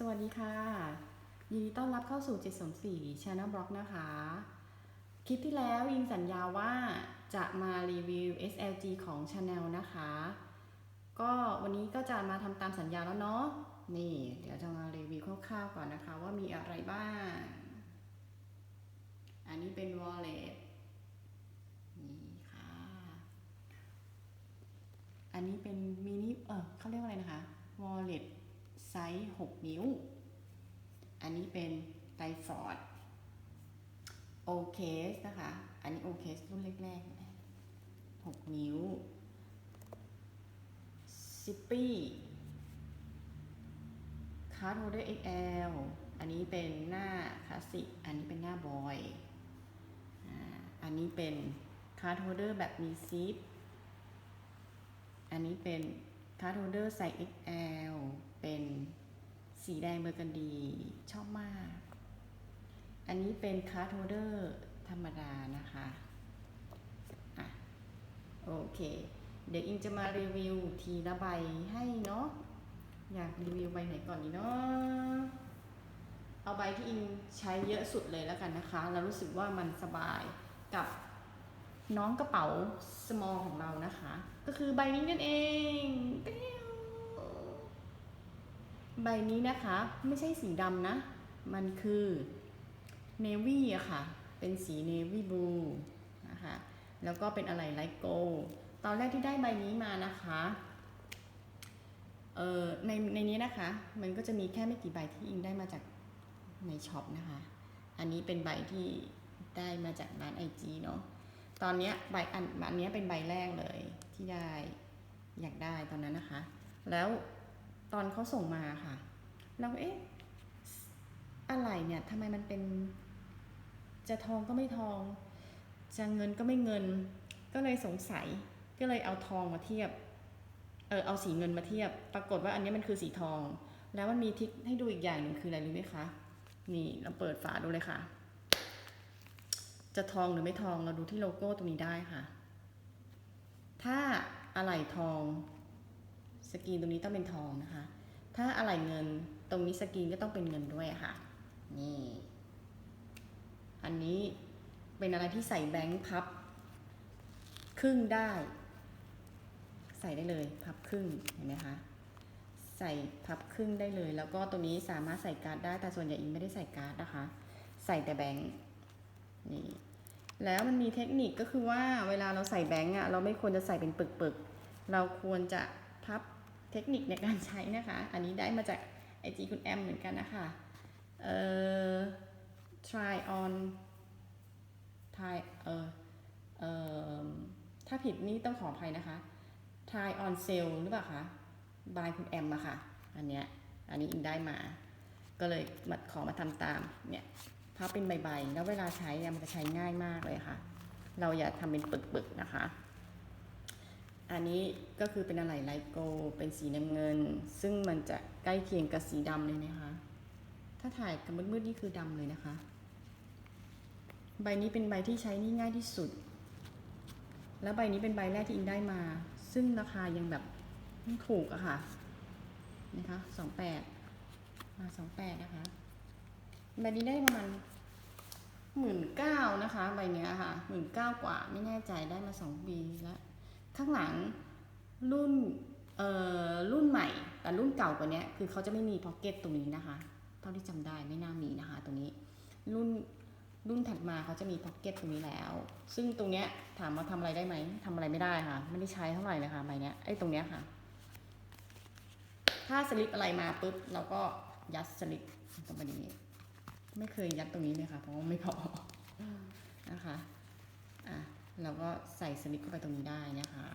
สวัสดีค่ะ ยินดีต้อนรับเข้าสู่ 704 Channel Block นะคะ คลิปที่แล้วยิงสัญญาว่าจะมารีวิว SLG ของ Channel นะคะ ก็วันนี้ก็จะมาทำตามสัญญาแล้วเนาะ นี่ เดี๋ยวจะมารีวิวคร่าวๆก่อนนะคะ ว่ามีอะไรบ้าง อันนี้เป็น wallet นี่ค่ะ อันนี้เป็นมินิ เออเขาเรียกว่าอะไรนะคะ wallet ไซส์ 6 นิ้ว อันนี้เป็นไตฟอร์ดโอเคสนะคะ อันนี้โอเคสรุ่นแรกๆ 6 นิ้วซิปปี้คาร์ดโฮเดอร์ XL อันนี้เป็นหน้าคลาสสิก อันนี้เป็นหน้าบอย อันนี้เป็นคาร์ดโฮเดอร์แบบมีซิป อันนี้เป็นคาร์ดโฮเดอร์ใส่ XL เป็นสีแดงเบอร์กันดี ชอบมาก อันนี้เป็นคาร์ดโฮเดอร์ธรรมดานะคะอะโอเค เดี๋ยวอิงจะมารีวิวทีละใบให้เนาะ อยากรีวิวใบไหนก่อนดีเนาะ เอาใบที่อิงใช้เยอะสุดเลยแล้วกันนะคะแล้วรู้สึกว่ามันสบายกับน้องกระเป๋า small ของเรานะคะ ก็คือใบนี้นั่นเองเใบนี้นะคะไม่ใช่สีดำนะ มันคือเนวี่อะค่ะ เป็นสีเนวี่บลูนะคะ แล้วก็เป็นอะไรไลท์โกลตอนแรกที่ได้ใบนี้มานะคะเออในในนี้นะคะ มันก็จะมีแค่ไม่กี่ใบที่อิงได้มาจากในช็อปนะคะ อันนี้เป็นใบที่ได้มาจากร้านไอจีเนาะ ตอนนี้ใบอันอันนี้เป็นใบแรกเลยที่ได้อยากได้ตอนนั้นนะคะ แล้ว ตอนเขาส่งมาค่ะ เราเอ๊ะอะไรเนี่ยทำไมมันเป็น จะทองก็ไม่ทอง จะเงินก็ไม่เงิน ก็เลยสงสัยก็เลยเอาทองมาเทียบ เออเอาสีเงินมาเทียบ ปรากฏว่าอันนี้มันคือสีทอง แล้วมันมีทิกให้ดูอีกอย่างหนึ่งคืออะไรรู้ไหมคะ นี่เราเปิดฝาดูเลยค่ะ จะทองหรือไม่ทองเราดูที่โลโก้ตรงนี้ได้ค่ะ ถ้าอะไหล่ทอง สกรีนตรงนี้ต้องเป็นทองนะคะ ถ้าอะไหล่เงินตรงนี้สกรีนก็ต้องเป็นเงินด้วยค่ะ นี่ อันนี้เป็นอะไรที่ใส่แบงค์พับ ครึ่งได้ ใส่ได้เลยพับครึ่งเห็นไหมคะใส่พับครึ่งได้เลย แล้วก็ตรงนี้สามารถใส่การ์ดได้แต่ส่วนใหญ่อิงไม่ได้ใส่การ์ดนะคะ ใส่แต่แบงค์นี่แล้วมันมีเทคนิคก็คือว่าเวลาเราใส่แบงก์อะเราไม่ควรจะใส่เป็นปึกๆเราควรจะพับ เทคนิคในการใช้นะคะ อันนี้ได้มาจากไอจีคุณแอมเหมือนกันนะคะ เอ่อ try on try เอ่อ เอ่อ ถ้าผิดนี่ต้องขออภัยนะคะ try on sale หรือเปล่าคะบายคุณแอมอะค่ะ อันเนี้ย อันนี้อินได้มา ก็เลยมาขอมาทำตาม เนี่ยพับเป็นใบๆ แล้วเวลาใช้อะมันจะใช้ง่ายมากเลยค่ะ เราอย่าทำเป็นปึกๆนะคะ อันนี้ก็คือเป็นอะไรไลโก เป็นสีน้ำเงิน ซึ่งมันจะใกล้เคียงกับสีดำเลยนะคะ ถ้าถ่ายกับมืดๆนี่คือดำเลยนะคะ ใบนี้เป็นใบที่ใช้นี่ง่ายที่สุด แล้วใบนี้เป็นใบแรกที่อิงได้มา ซึ่งราคายังแบบไม่ถูกอะค่ะ นะคะสองแปดมาสองแปดนะคะ ใบนี้ได้ประมาณหมื่นเก้านะคะ ใบเนี้ยค่ะหมื่นเก้ากว่าไม่แน่ใจได้มาสองปีแล้ว ข้างหลังรุ่นเอ่อรุ่นใหม่ แต่รุ่นเก่ากว่าเนี้ยคือเขาจะไม่มีพ็อกเก็ตตรงนี้นะคะ เท่าที่จำได้ไม่น่ามีนะคะ ตรงนี้รุ่นรุ่นถัดมาเขาจะมีพ็อกเก็ตตรงนี้แล้ว ซึ่งตรงเนี้ยถามว่าทำอะไรได้ไหมทำอะไรไม่ได้ค่ะ ไม่ได้ใช้เท่าไหร่เลยค่ะใบเนี้ยไอ้ตรงเนี้ยค่ะ ถ้าสลิปอะไรมาปุ๊บเราก็ยัดสลิปตรงไปนี้ ไม่เคยยัดตรงนี้เลยค่ะ เพราะว่าไม่พอนะคะ อะ เราก็ใส่สลิปเข้าไปตรงนี้ได้นะคะ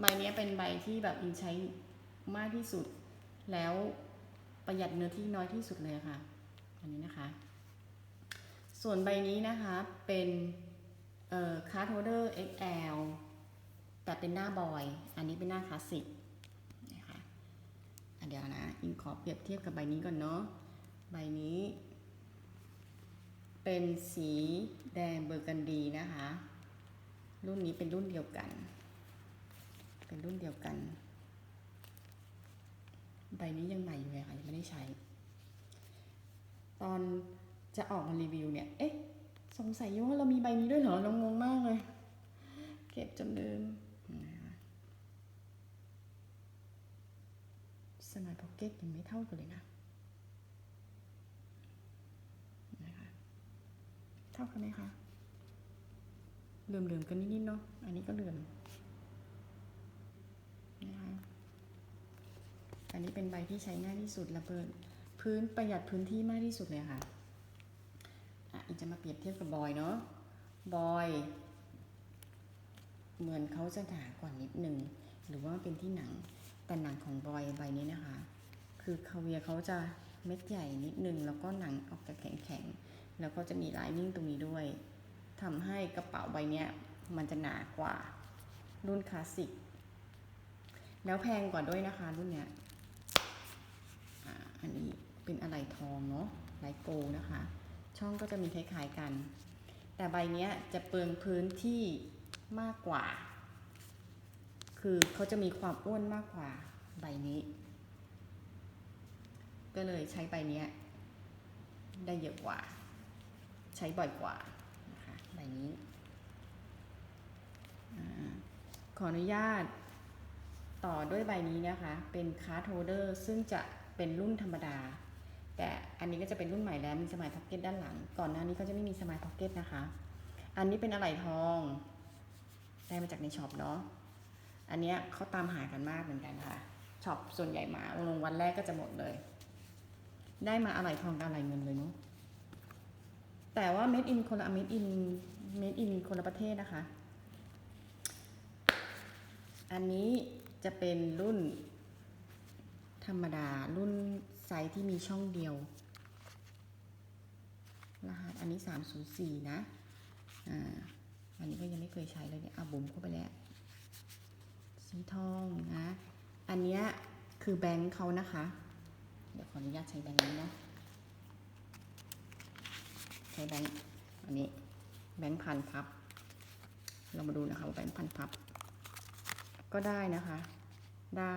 ใบนี้เป็นใบที่แบบอินใช้มากที่สุด แล้วประหยัดเนื้อที่น้อยที่สุดเลยค่ะ อันนี้นะคะ ส่วนใบนี้นะคะเป็นคาร์ดโฮเดอร์ XL แต่เป็นหน้าบอย อันนี้เป็นหน้าคลาสสิกนะคะอะเดี๋ยวนะ อิงขอเปรียบเทียบกับใบนี้ก่อนเนาะ ใบนี้ เป็นสีแดงเบอร์กันดีนะคะ รุ่นนี้เป็นรุ่นเดียวกัน เป็นรุ่นเดียวกัน ใบนี้ยังใหม่อยู่เลยค่ะยังไม่ได้ใช้ ตอนจะออกมารีวิวเนี่ย เอ๊ะ สงสัยว่าเรามีใบนี้ด้วยเหรอ เรางงมากเลย เก็บจนลืมนะคะสมัยพ็อกเก็ตยังไม่เท่ากันเลยนะนะคะเท่ากันไหมคะ เหลื่อมๆกันนิดๆเนาะ อันนี้ก็เหลื่อมนะคะอันนี้เป็นใบที่ใช้ง่ายที่สุดและเปิดพื้นประหยัดพื้นที่มากที่สุดเลยค่ะอะอีกจะมาเปรียบเทียบกับบอยเนาะ บอย เหมือนเขาจะหนากว่านิดนึงหรือว่าเป็นที่หนัง แต่หนังของบอยใบนี้นะคะ คือคาเวียเขาจะเม็ดใหญ่นิดนึง แล้วก็หนังออกจะแข็งๆ แล้วก็จะมีลายนิ่งตรงนี้ด้วย ทำให้กระเป๋าใบเนี้ยมันจะหนากว่ารุ่นคลาสสิก แล้วแพงกว่าด้วยนะคะรุ่นเนี้ยอันนี้เป็นอะไหล่ทองเนาะลายโกนะคะ ช่องก็จะมีคล้ายๆกัน แต่ใบเนี้ยจะเปลืองพื้นที่มากกว่า คือเขาจะมีความอ้วนมากกว่าใบนี้ ก็เลยใช้ใบเนี้ยได้เยอะกว่า ใช้บ่อยกว่า นะคะใบนี้ขออนุญาตต่อด้วยใบนี้นะคะ เป็นคาร์ดโฮเดอร์ซึ่งจะเป็นรุ่นธรรมดา แต่อันนี้ก็จะเป็นรุ่นใหม่แล้วมีสมายพ็อกเก็ตด้านหลัง ก่อนหน้านี้ก็จะไม่มีสมายพ็อกเก็ตนะคะ อันนี้เป็นอะไหล่ทอง ได้มาจากในช็อปเนาะ อันเนี้ยเขาตามหากันมากเหมือนกันค่ะ ช็อปส่วนใหญ่มาลงวันแรกก็จะหมดเลย ได้มาอะไหล่ทองกับอะไหล่เงินเลยเนาะ แต่ว่า made in คนละเม็ดอิน made in made in คนละประเทศนะคะ อันนี้จะเป็นรุ่นธรรมดารุ่นไซส์ที่มีช่องเดียว รหัสอันนี้ 304 นะ อ่า อันนี้ก็ยังไม่เคยใช้เลยเนี่ยเอาบุ๋มเข้าไปแล้ว สีทองนะ อันเนี้ยคือแบงค์เขานะคะ เดี๋ยวขออนุญาตใช้แบงค์นี้นะ ใช้แบงค์อันนี้ แบงค์พันพับ เรามาดูนะคะว่าแบงค์พันพับ ก็ได้นะคะ ได้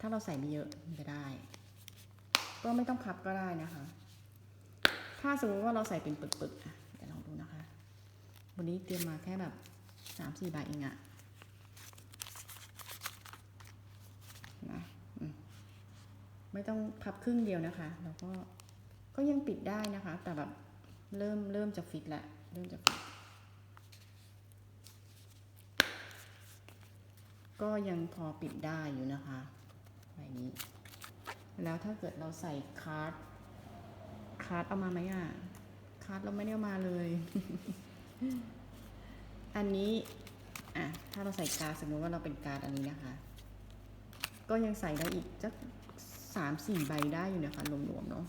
ถ้าเราใส่ไม่เยอะมันจะได้ ก็ไม่ต้องพับก็ได้นะคะ ถ้าสมมติว่าเราใส่เป็นปึกๆอะเดี๋ยวลองดูนะคะ วันนี้เตรียมมาแค่แบบสามสี่ใบเองอะนะอืมไม่ต้องพับครึ่งเดียวนะคะ แล้วก็ก็ยังปิดได้นะคะ แต่แบบเริ่มเริ่มจะฟิตแล้ว เริ่มจะฟิตก็ยังพอปิดได้อยู่นะคะใบนี้ แล้วถ้าเกิดเราใส่คาร์ดคาร์ดเอามาไหมอะคาร์ดเราไม่ได้ามาเลย อันนี้อะถ้าเราใส่การ์ดสมมติว่าเราเป็นการ์ดอันนี้นะคะ ก็ยังใส่ได้อีกสักสามสี่ใบได้อยู่นะคะรวมๆเนาะ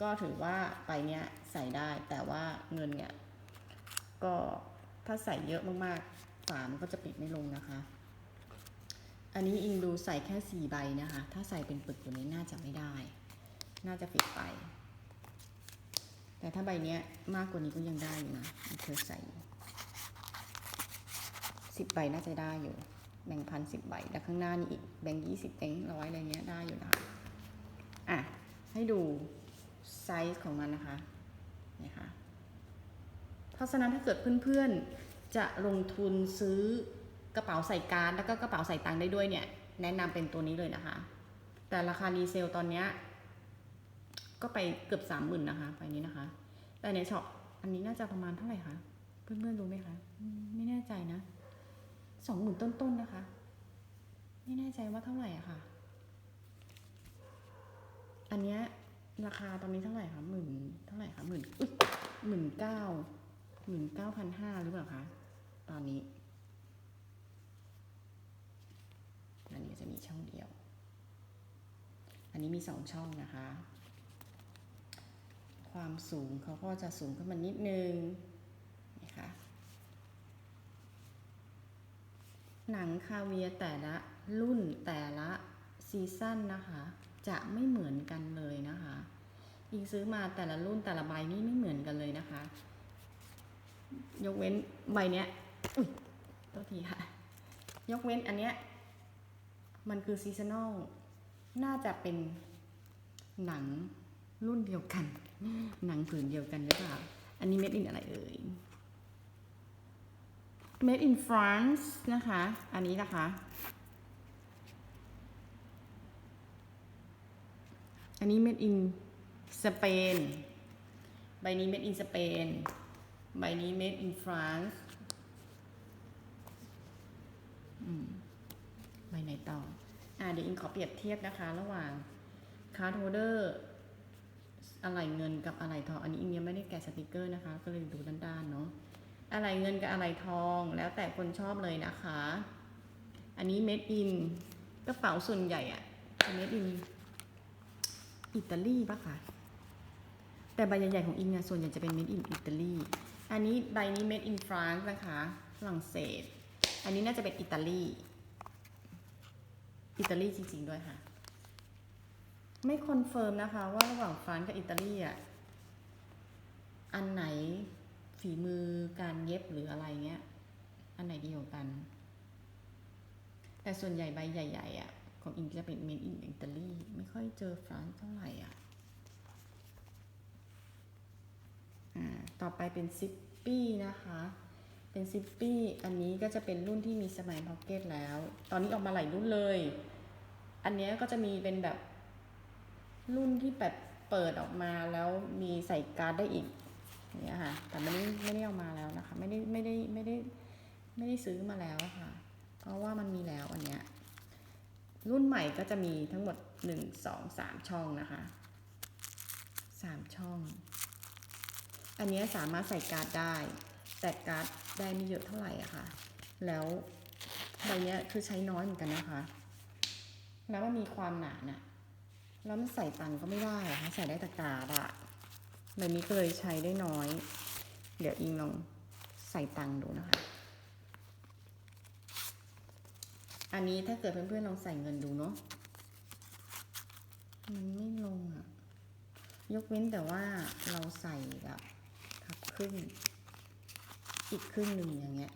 ก็ถือว่าใบเนี้ยใส่ได้แต่ว่าเงินเนี่ยก็ถ้าใส่เยอะมากๆฝามันก็จะปิดไม่ลงนะคะ อันนี้อิงดูใส่แค่สี่ใบนะคะ ถ้าใส่เป็นปึกตัวนี้น่าจะไม่ได้ น่าจะฟิตไป แต่ถ้าใบเนี้ยมากกว่านี้ก็ยังได้อยู่นะเคยใส่สิบใบน่าจะได้อยู่ แบ่งพันสิบใบแล้วข้างหน้านี่อีกแบ่งยี่สิบแบ่งร้อยอะไรเงี้ยได้อยู่นะคะอะให้ดู ซส์ของมันนะคะนี่ค่ะเพราะฉะนั้นถ้าเกิดเพื่อนๆจะลงทุนซื้อกระเป๋าใส่การ์ดแล้วก็กระเป๋าใส่ตังค์ได้ด้วยเนี่ย แนะนำเป็นตัวนี้เลยนะคะ แต่ราคารีเซลตอนนี้ก็ไปเกือบสามหมื่นนะคะไปนี้นะคะ แต่ในช็อปอันนี้น่าจะประมาณเท่าไหร่คะเพื่อนๆรู้ไหมคะไม่แน่ใจนะสองหมื่นต้นๆนะคะ ไม่แน่ใจว่าเท่าไหร่อะค่ะ อันเนี้ย ราคาตอนนี้เท่าไหร่คะหมื่นเท่าไหร่คะหมื่นอุ้ยหมื่นเก้าหมื่นเก้าพันห้าหรือเปล่าคะตอนนี้อันนี้จะมีช่องเดียว อันนี้มีสองช่องนะคะ ความสูงเขาก็จะสูงขึ้นมานิดนึงนะคะหนังคาเวียแต่ละรุ่นแต่ละซีซั่นนะคะ จะไม่เหมือนกันเลยนะคะอิงซื้อมาแต่ละรุ่นแต่ละใบนี่ไม่เหมือนกันเลยนะคะ ยกเว้นใบเนี้ยอุ้ยตัวทีค่ะ ยกเว้นอันเนี้ยมันคือซีซันอลน่าจะเป็นหนังรุ่นเดียวกัน หนังผืนเดียวกันหรือเปล่า อันนี้ made in อะไรเอ่ย made in France นะคะ อันนี้นะคะ อันนี้ made in Spain ใบนี้ made in Spain ใบนี้ made in France อืมใบไหนต่อ อ่าเดี๋ยวอิงขอเปรียบเทียบนะคะ ระหว่างคาร์ดโฮเดอร์อะไหล่เงินกับอะไหล่ทอง อันนี้อิงยังไม่ได้แกะสติกเกอร์นะคะ ก็เลยดูด้านๆเนาะ อะไหล่เงินกับอะไหล่ทอง แล้วแต่คนชอบเลยนะคะ อันนี้ made in กระเป๋าส่วนใหญ่อะจะ made in อิน อิตาลีปะคะแต่ใบใหญ่ๆของอิงอะส่วนใหญ่จะเป็น made in อิตาลี อันนี้ใบนี้ made in France นะคะฝรั่งเศส อันนี้น่าจะเป็นอิตาลี อิตาลีจริงๆด้วยค่ะ ไม่คอนเฟิร์มนะคะว่าระหว่างฟรานซ์กับอิตาลีอะ อันไหนฝีมือการเย็บหรืออะไรเงี้ย อันไหนดีกว่ากัน แต่ส่วนใหญ่ใบใหญ่ ๆอะ ของอิงจะเป็นเมดอินอิตาลีไม่ค่อยเจอฟรานซ์เท่าไหร่อะอ่าต่อไปเป็นซิปปี้นะคะ เป็นซิปปี้อันนี้ก็จะเป็นรุ่นที่มีสมัยพ็อกเก็ตแล้ว ตอนนี้ออกมาหลายรุ่นเลย อันเนี้ยก็จะมีเป็นแบบรุ่นที่แบบเปิดออกมาแล้วมีใส่การ์ดได้อีกอย่างเนี้ยค่ะ แต่ไม่ได้ไม่ได้เอามาแล้วนะคะ ไม่ได้ไม่ได้ไม่ได้ไม่ได้ซื้อมาแล้วค่ะ เพราะว่ามันมีแล้วอันเนี้ย รุ่นใหม่ก็จะมีทั้งหมดหนึ่งสองสามช่องนะคะสามช่อง อันเนี้ยสามารถใส่การ์ดได้ แต่การ์ดได้ไม่เยอะเท่าไหร่อะค่ะ แล้วใบนี้คือใช้น้อยเหมือนกันนะคะ แล้วมันมีความหนาน่ะ แล้วมันใส่ตังก็ไม่ได้อะคะใส่ได้แต่การ์ดอะใบนี้ก็เลยใช้ได้น้อย เดี๋ยวอิงลองใส่ตังดูนะคะ อันนี้ถ้าเกิดเพื่อนๆลองใส่เงินดูเนาะ มันไม่ลงอะยกเว้นแต่ว่าเราใส่แบบทับครึ่ง อีกครึ่งหนึ่งอย่างเงี้ย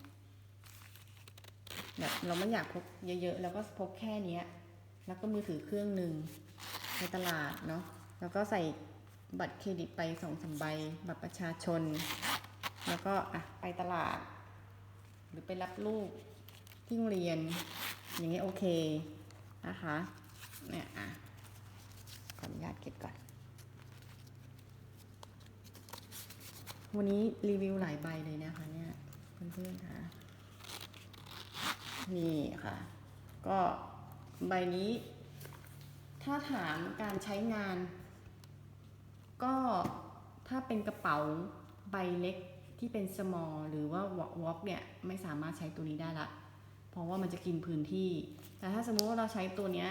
แบบเราไม่อยากพกเยอะๆ แล้วก็พกแค่เนี้ย แล้วก็มือถือเครื่องหนึ่งในตลาดเนาะ แล้วก็ใส่บัตรเครดิตไปสองสาใบ บัตรประชาชน แล้วก็อะไปตลาด หรือไปรับลูกที่โรงเรียน อย่างเงี้โอเคนะคะเนี่ยอะขออนุญาตเก็บก่อน วันนี้รีวิวหลายใบเลยนะคะเนี่ยเพื่อนๆค่ะนี่ค่ะ ก็ใบนี้ ถ้าถามการใช้งาน ก็ถ้าเป็นกระเป๋าใบเล็กที่เป็น small หรือว่า walk เนี่ย ไม่สามารถใช้ตัวนี้ได้ละ เพราะว่ามันจะกินพื้นที่ แต่ถ้าสมมุติว่าเราใช้ตัวเนี้ย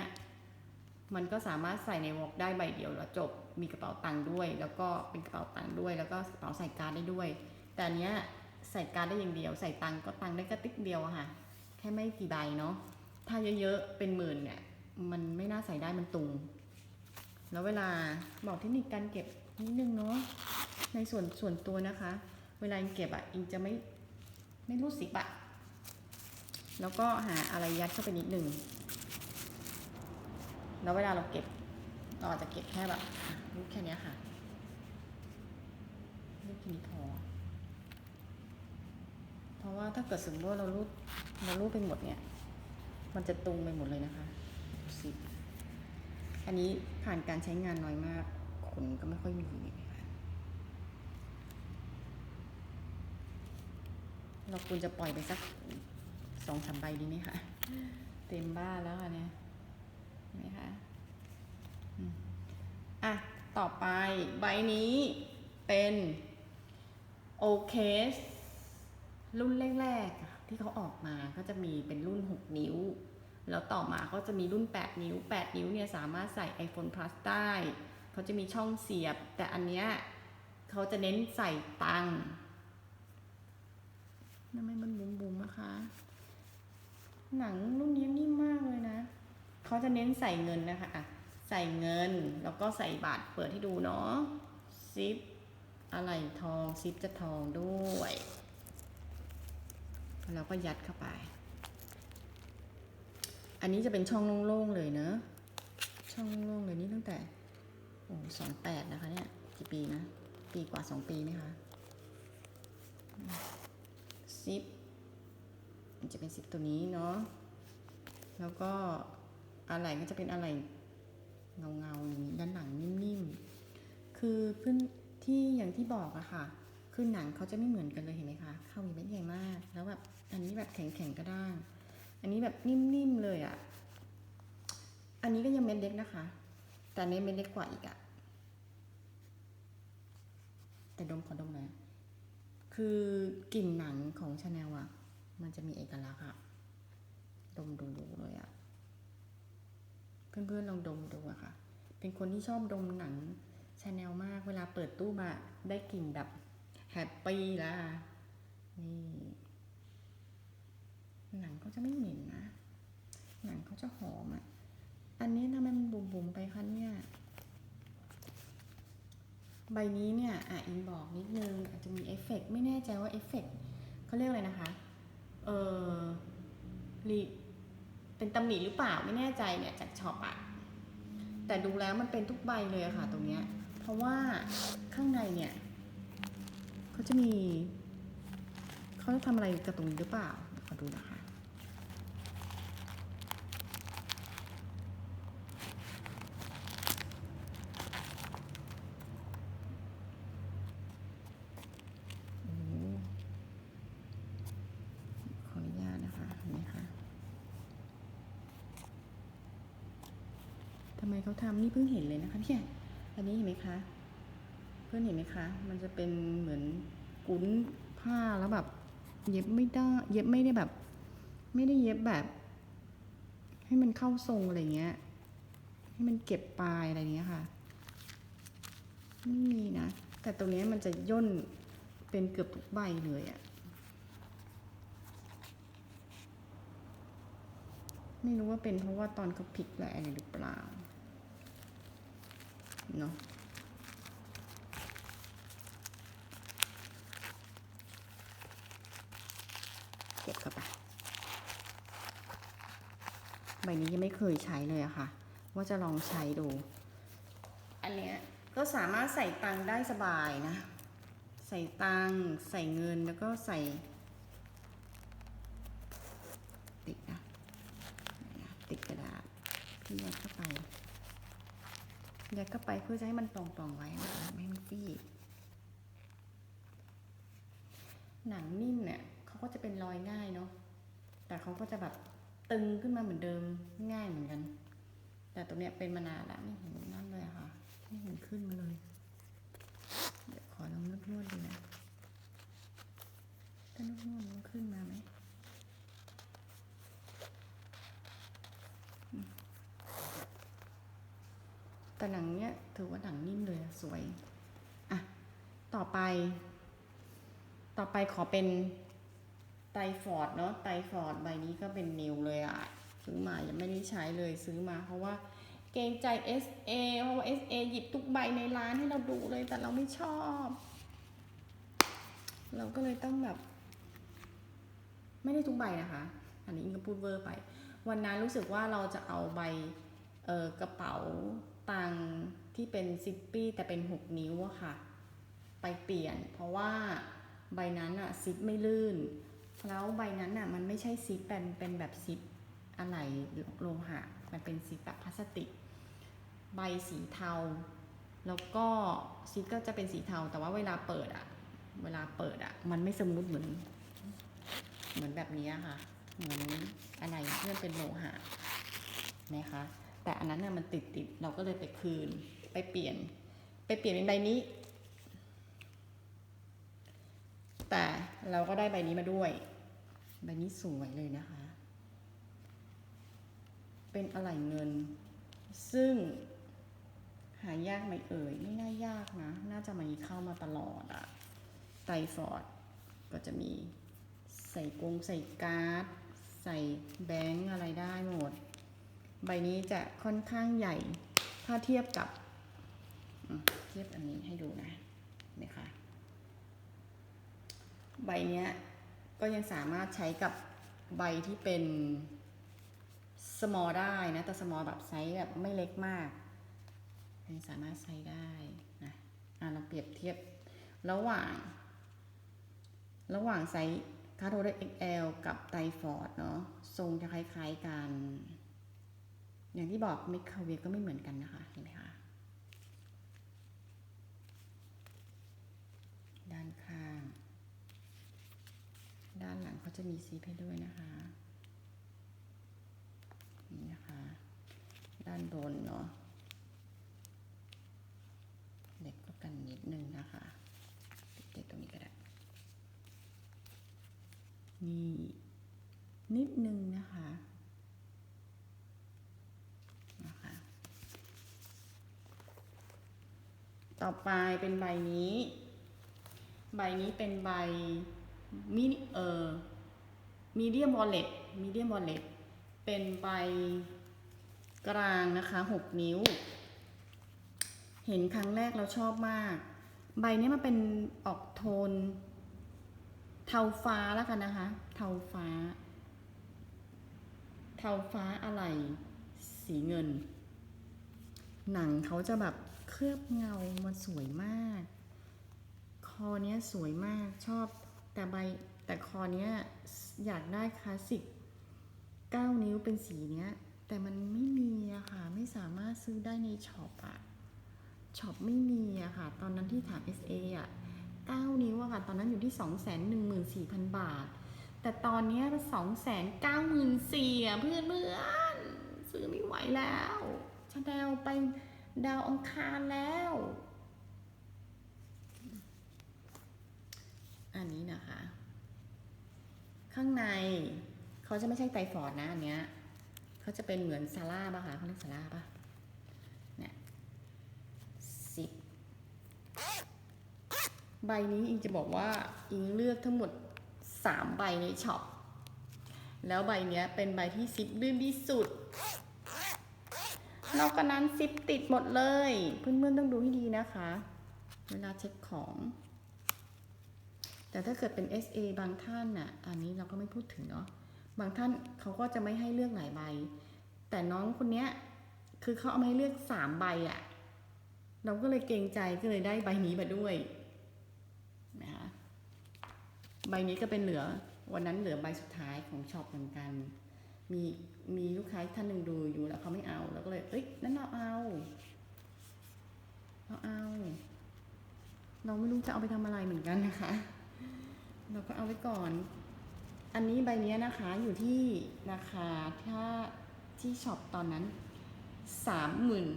มันก็สามารถใส่ในวอล์กได้ใบเดียวแล้วจบ มีกระเป๋าตังค์ด้วย แล้วก็เป็นกระเป๋าตังค์ด้วย แล้วก็กระเป๋าใส่การ์ดได้ด้วย แต่อันเนี้ยใส่การ์ดได้อย่างเดียว ใส่ตังค์ก็ตังค์ได้ก็ติ๊กเดียวค่ะ แค่ไม่กี่ใบเนาะ ถ้าเยอะๆ เป็นหมื่นเนี่ย มันไม่น่าใส่ได้มันตุง แล้วเวลาบอกเทคนิคการเก็บนิดนึงเนาะ ในส่วนส่วนตัวนะคะ เวลาอิงเก็บอะอิงจะไม่ไม่รูดสิบอะ แล้วก็หาอะไรยัดเข้าไปนิดนึง แล้วเวลาเราเก็บ เราอาจจะเก็บแค่แบบรูปแค่นี้ค่ะรูปแค่นี้พอ เพราะว่าถ้าเกิดสมมติว่าเรารูดเรารูดไปหมดเนี่ย มันจะตุงไปหมดเลยนะคะสิอันนี้ผ่านการใช้งานน้อยมาก ขนก็ไม่ค่อยมีนะคะเราควรจะปล่อยไปสัก สองสามใบดีไหมคะเต็มบ้านแล้วค่ะเนี่ยเห็นไหมคะอะ ต่อไปใบนี้เป็นโอเคสรุ่นแรกๆที่เขาออกมาก็จะมีเป็นรุ่น 6 นิ้ว แล้วต่อมาก็จะมีรุ่น 8 นิ้ว 8 นิ้วเนี่ยสามารถใส่ iPhone Plus ได้เขาจะมีช่องเสียบ แต่อันเนี้ยเขาจะเน้นใส่ตังค์ทำไมมันบุ๋มๆนะคะ หนังรุ่นนี้นิ่มมากเลยนะ เขาจะเน้นใส่เงินนะคะอะใส่เงินแล้วก็ใส่บาทเปิดให้ดูเนาะซิปอะไรทองซิปจะทองด้วยแล้วก็ยัดเข้าไป อันนี้จะเป็นช่องโล่งๆเลยเนอะช่องโล่งเลยนี่ตั้งแต่โอ้สองแปดนะคะเนี่ยกี่ปีนะ ปีกว่าสองปีไหมคะซิป มันจะเป็นซิปตัวนี้เนาะ แล้วก็อะไรก็จะเป็นอะไรเงาเงาๆอย่างนี้ด้านหลังนิ่มๆ คือพื้นที่อย่างที่บอกอะค่ะ คือหนังเขาจะไม่เหมือนกันเลยเห็นไหมคะ เข้ามีเม็ดใหญ่มาก แล้วแบบอันนี้แบบแข็งๆก็ได้ อันนี้แบบนิ่มๆเลยอะอันนี้ก็ยังเม็ดเล็กนะคะ แต่อันนี้เม็ดเล็กกว่าอีกอะแต่ดมขอดมน่อยคือกลิ่นหนังของชาแนลอะ มันจะมีเอกลักษณ์อะดมดูๆเลยอะเพื่อนๆลองดมดูอะค่ะ เป็นคนที่ชอบดมหนังชาแนลมาก เวลาเปิดตู้มาได้กลิ่นแบบแฮปปี้ละนี่ หนังเขาจะไม่เหม็นนะ หนังเขาจะหอมอะอันนี้ทำไมมันบุ๋มๆไปคะเนี่ยใบนี้เนี่ยอะอินบอกนิดนึงอาจจะมีเอฟเฟกต์ไม่แน่ใจว่าเอฟเฟกต์เขาเรียกอะไรนะคะ เออรีเป็นตำหนิหรือเปล่าไม่แน่ใจเนี่ยจากช็อปอะแต่ดูแล้วมันเป็นทุกใบเลยอะค่ะ ตรงเนี้ย เพราะว่าข้างในเนี่ยเขาจะมี เขาจะทำอะไรกับตรงนี้หรือเปล่าขอดูนะคะ โอ้โหขออนุญาตนะคะเห็นไหมคะ ทำไมเขานี่เพิ่งเห็นเลยนะคะเนี่ยอันนี้เห็นไหมคะ เพื่อนเห็นไหมคะ มันจะเป็นเหมือนกุ้นผ้าแล้วแบบ เย็บไม่ได้เย็บไม่ได้แบบ ไม่ได้เย็บแบบ ให้มันเข้าทรงอะไรเงี้ย ให้มันเก็บปลายอะไรเงี้ยค่ะไม่มีนะ แต่ตรงนี้มันจะย่นเป็นเกือบทุกใบเลยอะไม่รู้ว่าเป็นเพราะว่าตอนเขาพลิกแหละอะไรหรือเปล่า เนาะเก็บเข้าไปใบนี้ยังไม่เคยใช้เลยอะค่ะ ว่าจะลองใช้ดู อันเนี้ยก็สามารถใส่ตังได้สบายนะ ใส่ตังใส่เงินแล้วก็ใส่ติดนะติดกระดาษพี่ ยัดเข้าไปเพื่อจะให้มันตรงๆไว้นะคะไม่มันฟีดหนังนิ่มเนี่ยเขาก็จะเป็นรอยง่ายเนาะแต่เขาก็จะแบบตึงขึ้นมาเหมือนเดิมง่ายเหมือนกัน แต่ตรงเนี้ยเป็นมานานแล้วไม่เห็นนั่นเลยค่ะไม่เห็นขึ้นมาเลย เดี๋ยวขอลองนวดๆดูนะถ้านวดๆมันขึ้นมาไหม แต่หนังเนี้ยถือว่าหนังนิ่มเลยสวย อะ ต่อไป ต่อไปขอเป็นไตรฟอร์ดเนาะไตรฟอร์ดใบนี้ก็เป็นนิวเลยอะซื้อมายังไม่ได้ใช้เลยซื้อมาเพราะว่าเกรงใจ SA เพราะว่า SA หยิบทุกใบในร้านให้เราดูเลยแต่เราไม่ชอบ เราก็เลยต้องแบบ ไม่ได้ทุกใบนะคะ อันนี้อิงก็พูดเวอร์ไป วันนั้นรู้สึกว่าเราจะเอาใบเออกระเป๋า ตังที่เป็นซิปปี้แต่เป็น 6 นิ้วอะค่ะ ไปเปลี่ยน เพราะว่าใบนั้นอะซิปไม่ลื่น แล้วใบนั้นอะมันไม่ใช่ซิปเป็นเป็นแบบซิปอะไรโลหะ มันเป็นซิปแบบพลาสติก ใบสีเทา แล้วก็ซิปก็จะเป็นสีเทา แต่ว่าเวลาเปิดอะเวลาเปิดอะมันไม่สมูทเหมือน เหมือนแบบนี้ค่ะ เหมือนอะไรที่มันเป็นโลหะนะคะ แต่อันนั้นน่ะมันติดติดๆเราก็เลยไปคืน ไปเปลี่ยน ไปเปลี่ยนเป็นใบนี้ แต่เราก็ได้ใบนี้มาด้วย ใบนี้สวยเลยนะคะ เป็นอะไหล่เงิน ซึ่งหายากไหมเอ่ย ไม่น่ายากนะ น่าจะมีเข้ามาตลอดอะไตฟอร์ดก็จะมีใส่กงใส่การ์ด ใส่แบงค์อะไรได้หมด ใบนี้จะค่อนข้างใหญ่ ถ้าเทียบกับเทียบอันนี้ให้ดูนะนี่ค่ะใบนี้ก็ยังสามารถใช้กับใบที่เป็น small ได้นะ แต่ small แบบไซส์แบบไม่เล็กมากยังสามารถใช้ได้นะอะเราเปรียบเทียบระหว่าง ระหว่างไซส์คาร์โทเด XL กับไตฟอร์ดเนาะทรงจะคล้ายๆกัน อย่างที่บอกมิคาเวก็ไม่เหมือนกันนะคะ เห็นไหมคะ ด้านข้าง ด้านหลังเขาจะมีซีพให้ด้วยนะคะ นี่นะคะ ด้านบนเนาะเล็กก็กันนิดนึงนะคะติดตรงนี้ก็ได้ นี่นิดนึงนะคะ ต่อไปเป็นใบนี้ ใบนี้เป็นใบมินิเอ่อมีเดียมวอลเล็ตมีเดียมวอลเล็ตเป็นใบกลางนะคะหกนิ้ว เห็นครั้งแรกเราชอบมาก ใบนี้มันเป็นออกโทน เทาฟ้าแล้วกันนะคะ เทาฟ้า เทาฟ้าอะไร สีเงิน หนังเขาจะแบบ เคลือบเงามาสวยมาก คอเนี้ยสวยมากชอบแต่ใบแต่คอเนี้ยอยากได้คลาสสิก9 นิ้วเป็นสีเนี้ย แต่มันไม่มีอะค่ะ ไม่สามารถซื้อได้ในช็อปอะช็อปไม่มีอะค่ะ ตอนนั้นที่ถาม SA อะ9 นิ้วอะค่ะ ตอนนั้นอยู่ที่ 214,000 บาท แต่ตอนเนี้ย294,000อะเพื่อนเพื่อนๆซื้อไม่ไหวแล้วชาแนลไป ดาวอังคารแล้ว อันนี้นะคะ ข้างในเขาจะไม่ใช่ไตรฟอร์ดนะอันเนี้ยเขาจะเป็นเหมือนซาร่าป่ะคะเขาเรียกซาร่าป่ะเนี่ยสิบใบนี้อิงจะบอกว่าอิงเลือกทั้งหมดสามใบในช็อปแล้วใบเนี้ยเป็นใบที่ซิปลื่นที่สุด นอกจากนั้นซิปติดหมดเลย เพื่อนๆต้องดูให้ดีนะคะ เวลาเช็คของ แต่ถ้าเกิดเป็น SA บางท่านน่ะ อันนี้เราก็ไม่พูดถึงเนาะ บางท่านเขาก็จะไม่ให้เลือกหลายใบ แต่น้องคนเนี้ยคือเขาเอามาให้เลือกสามใบอะเราก็เลยเกรงใจก็เลยได้ใบนี้มาด้วยนะคะใบนี้ก็เป็นเหลือวันนั้นเหลือใบสุดท้ายของช็อปเหมือนกัน มีมีลูกค้าท่านหนึ่งดูอยู่แล้วเขาไม่เอาเราก็เลยเอ้ยนั่นเราเอาเราเอา เราไม่รู้จะเอาไปทำอะไรเหมือนกันนะคะ เราก็เอาไว้ก่อน อันนี้ใบเนี้ยนะคะอยู่ที่ราคาถ้าที่ช็อปตอนนั้นสามหมื่น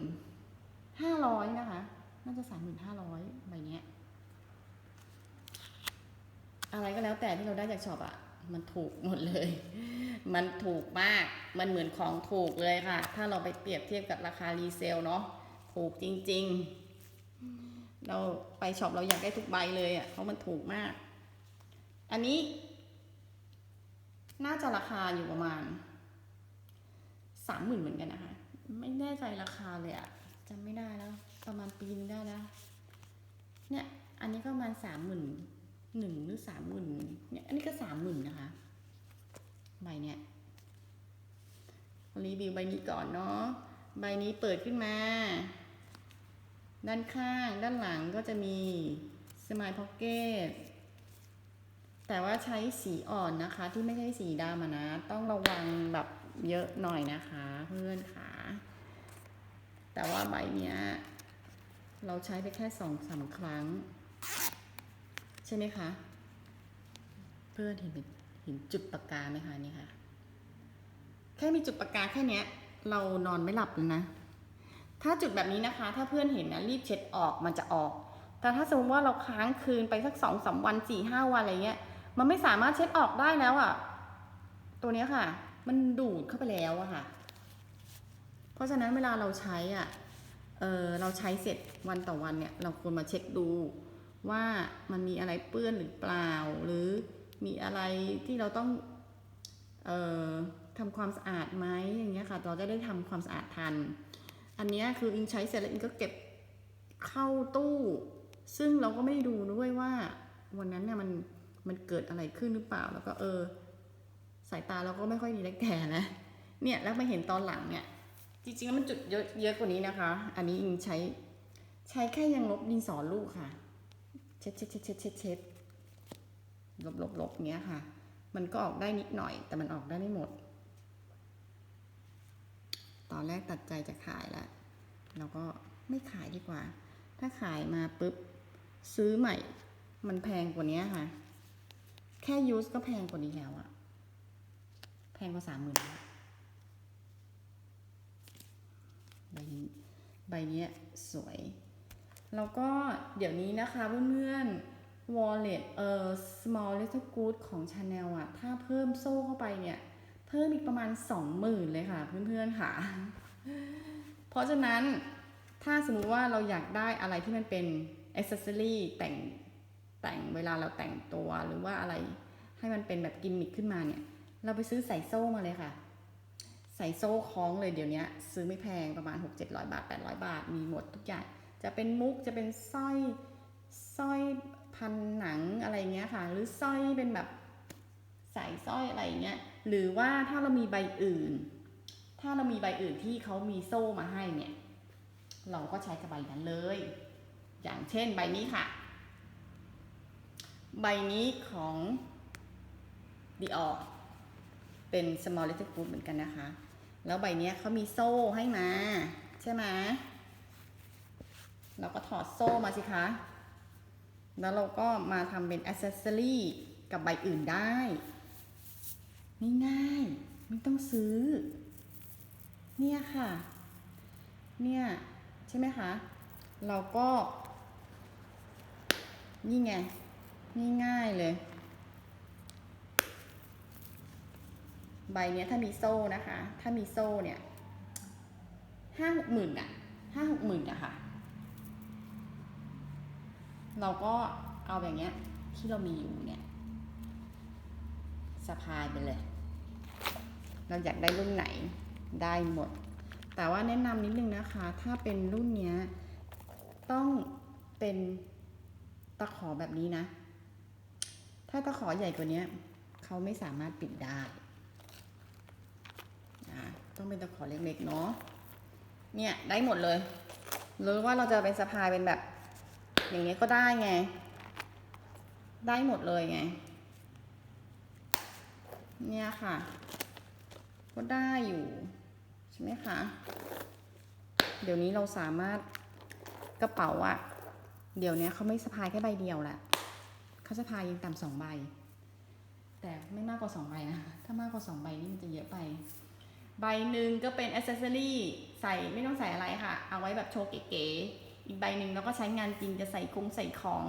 ห้าร้อยนะคะ น่าจะสามหมื่นห้าร้อยใบเนี้ยอะไรก็แล้วแต่ที่เราได้จากช็อปอะ มันถูกหมดเลย มันถูกมาก มันเหมือนของถูกเลยค่ะ ถ้าเราไปเปรียบเทียบกับราคารีเซลเนาะ ถูกจริง ๆ เราไปช็อปเราอยากได้ทุกใบเลยอะเพราะมันถูกมาก อันนี้ น่าจะราคาอยู่ประมาณสามหมื่นเหมือนกันนะคะ ไม่แน่ใจราคาเลยอะจำไม่ได้แล้ว ประมาณปีนึงได้แล้ว เนี่ย อันนี้ก็ประมาณสามหมื่น หนึ่งหรือสามหมื่นเนี่ยอันนี้ก็สามหมื่นนะคะใบเนี่ยรีวิวใบนี้ก่อนเนาะใบนี้เปิดขึ้นมา ด้านข้างด้านหลังก็จะมีสมายพ็อกเก็ตแต่ว่าใช้สีอ่อนนะคะ ที่ไม่ใช่สีดำนะ ต้องระวังแบบเยอะหน่อยนะคะ เพื่อนค่ะ แต่ว่าใบเนี้ย เราใช้ไปแค่สองสามครั้ง ใช่ไหมคะ เพื่อนเห็นเห็นจุดปากกาไหมคะนี่ค่ะแค่มีจุดปากกาแค่เนี้ยเรานอนไม่หลับเลยนะ ถ้าจุดแบบนี้นะคะ ถ้าเพื่อนเห็นนะรีบเช็ดออกมันจะออก แต่ถ้าสมมติว่าเราค้างคืนไปสักสองสามวันสี่ห้าวันอะไรเงี้ย มันไม่สามารถเช็ดออกได้แล้วอะ่ะ ตัวเนี้ยค่ะ มันดูดเข้าไปแล้วอะค่ะ เพราะฉะนั้นเวลาเราใช้อะเออเราใช้เสร็จวันต่อวันเนี่ย เราควรมาเช็คดู ว่ามันมีอะไรเปื้อนหรือเปล่า หรือมีอะไรที่เราต้องเอ่อทำความสะอาดไหมอย่างเงี้ยค่ะเราจะได้ทำความสะอาดทัน อันเนี้ยคืออิงใช้เสร็จแล้วอิงก็เก็บเข้าตู้ ซึ่งเราก็ไม่ได้ดูด้วยว่า วันนั้นเนี่ยมันมันเกิดอะไรขึ้นหรือเปล่า แล้วก็เออ สายตาเราก็ไม่ค่อยดีแล้วแก่นะเนี่ยแล้วมาเห็นตอนหลังเนี่ย จริงๆแล้วมันจุดเยอะเยอะกว่านี้นะคะ อันนี้อิงใช้ใช้แค่ยังลบดินสอลูกค่ะ เช็ดเช็ดเช็ดเช็ดเช็ดเช็ดลบลบลบเงี้ยค่ะ มันก็ออกได้นิดหน่อย แต่มันออกได้ไม่หมด ตอนแรกตัดใจจะขายแล้วเราก็ไม่ขายดีกว่า ถ้าขายมาปุ๊บ ซื้อใหม่ มันแพงกว่านี้ค่ะ แค่ยูสก็แพงกว่านี้แล้วอะแพงกว่าสามหมื่นใบนี้ใบนี้สวย แล้วก็เดี๋ยวนี้นะคะเพื่อนๆ wallet เอ่อ small little good ของ Chanel อะถ้าเพิ่มโซ่เข้าไปเนี่ย เพิ่มอีกประมาณ 20,000 เลยค่ะ เพื่อนๆค่ะ เพราะฉะนั้นถ้าสมมุติว่าเราอยากได้อะไรที่มันเป็น accessory แต่งแต่งเวลาเราแต่งตัวหรือว่าอะไรให้มันเป็นแบบกิมมิคขึ้นมาเนี่ย เราไปซื้อใส่โซ่มาเลยค่ะ ใส่โซ่คล้องเลยเดี๋ยวนี้ซื้อไม่แพงประมาณ 6-700 บาท 800 บาท มีหมดทุกอย่าง จะเป็นมุกจะเป็นสร้อยสร้อยพันหนังอะไรเงี้ยค่ะ หรือสร้อยเป็นแบบใส่สร้อยอะไรเงี้ยหรือว่าถ้าเรามีใบอื่น ถ้าเรามีใบอื่นที่เขามีโซ่มาให้เนี่ย เราก็ใช้กับใบนั้นเลย อย่างเช่นใบนี้ค่ะ ใบนี้ของ Dior เป็น small little good เหมือนกันนะคะ แล้วใบนี้เขามีโซ่ให้มา ใช่ไหม เราก็ถอดโซ่มาสิคะ แล้วเราก็มาทำเป็นอ c เซสซอรี่กับใบอื่นได้ง่ายๆไม่ต้องซื้อ เนี่ยค่ะ เนี่ย ใช่ไหมคะ เราก็ นี่ไง ง่ายๆเลย ใบเนี้ยถ้ามีโซ่นะคะ ถ้ามีโซ่เนี่ยห้าหกหมื่นอะห้าหกหมื่นอะค่ะ เราก็เอาแบบเนี้ยที่เรามีอยู่เนี่ยสะพายไปเลย เราอยากได้รุ่นไหนได้หมด แต่ว่าแนะนำนิดนึงนะคะ ถ้าเป็นรุ่นเนี้ยต้องเป็นตะขอแบบนี้นะ ถ้าตะขอใหญ่กว่านี้เขาไม่สามารถปิดได้ต้องเป็นตะขอเล็กๆเนาะเนี่ยได้หมดเลย หรือว่าเราจะเป็นสะพายเป็นแบบ อย่างนี้ก็ได้ไง ได้หมดเลยไง เนี่ยค่ะ ก็ได้อยู่ ใช่ไหมคะ เดี๋ยวนี้เราสามารถกระเป๋าอะเดี๋ยวนี้เขาไม่สะพายแค่ใบเดียวแหละเขาสะพายยังต่ำสองใบ แต่ไม่มากกว่าสองใบนะ ถ้ามากกว่าสองใบนี่มันจะเยอะไป ใบหนึ่งก็เป็นอ c เซสซอรี่ใส่ไม่ต้องใส่อะไรค่ะ เอาไว้แบบโชว์เก๋ๆ อีกใบหนึ่งเราก็ใช้งานจริงจะใส่คงใส่ของ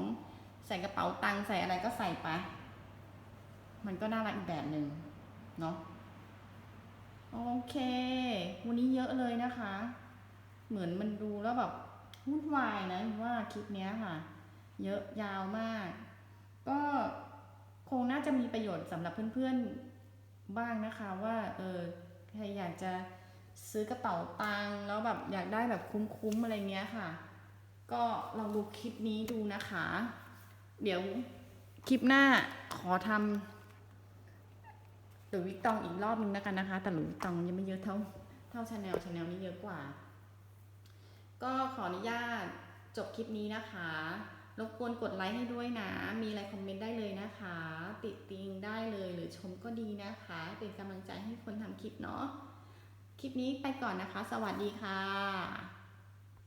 ใส่กระเป๋าตังค์ใส่อะไรก็ใส่ไป มันก็น่ารักอีกแบบหนึ่งเนาะโอเค วันนี้เยอะเลยนะคะ เหมือนมันดูแล้วแบบวุ่นวายนะว่าคลิปนี้ค่ะ เยอะยาวมาก ก็คงน่าจะมีประโยชน์สำหรับเพื่อนๆบ้างนะคะว่าเออใครอยากจะซื้อกระเป๋าตังค์แล้วแบบอยากได้แบบคุ้มๆอะไรเงี้ยค่ะ ก็ลองดูคลิปนี้ดูนะคะ เดี๋ยวคลิปหน้าขอทำหรือวิกตองอีกรอบนึงแล้วกันนะคะ แต่หรือวิกตองยังไม่เยอะเท่าเท่าชาแนลชาแนลนี้เยอะกว่า ก็ขออนุญาตจบคลิปนี้นะคะ รบกวนกดไลค์ให้ด้วยนะ มีอะไรคอมเมนต์ได้เลยนะคะ ติดติงได้เลยหรือชมก็ดีนะคะ เป็นกำลังใจให้คนทำคลิปเนาะ คลิปนี้ไปก่อนนะคะ สวัสดีค่ะ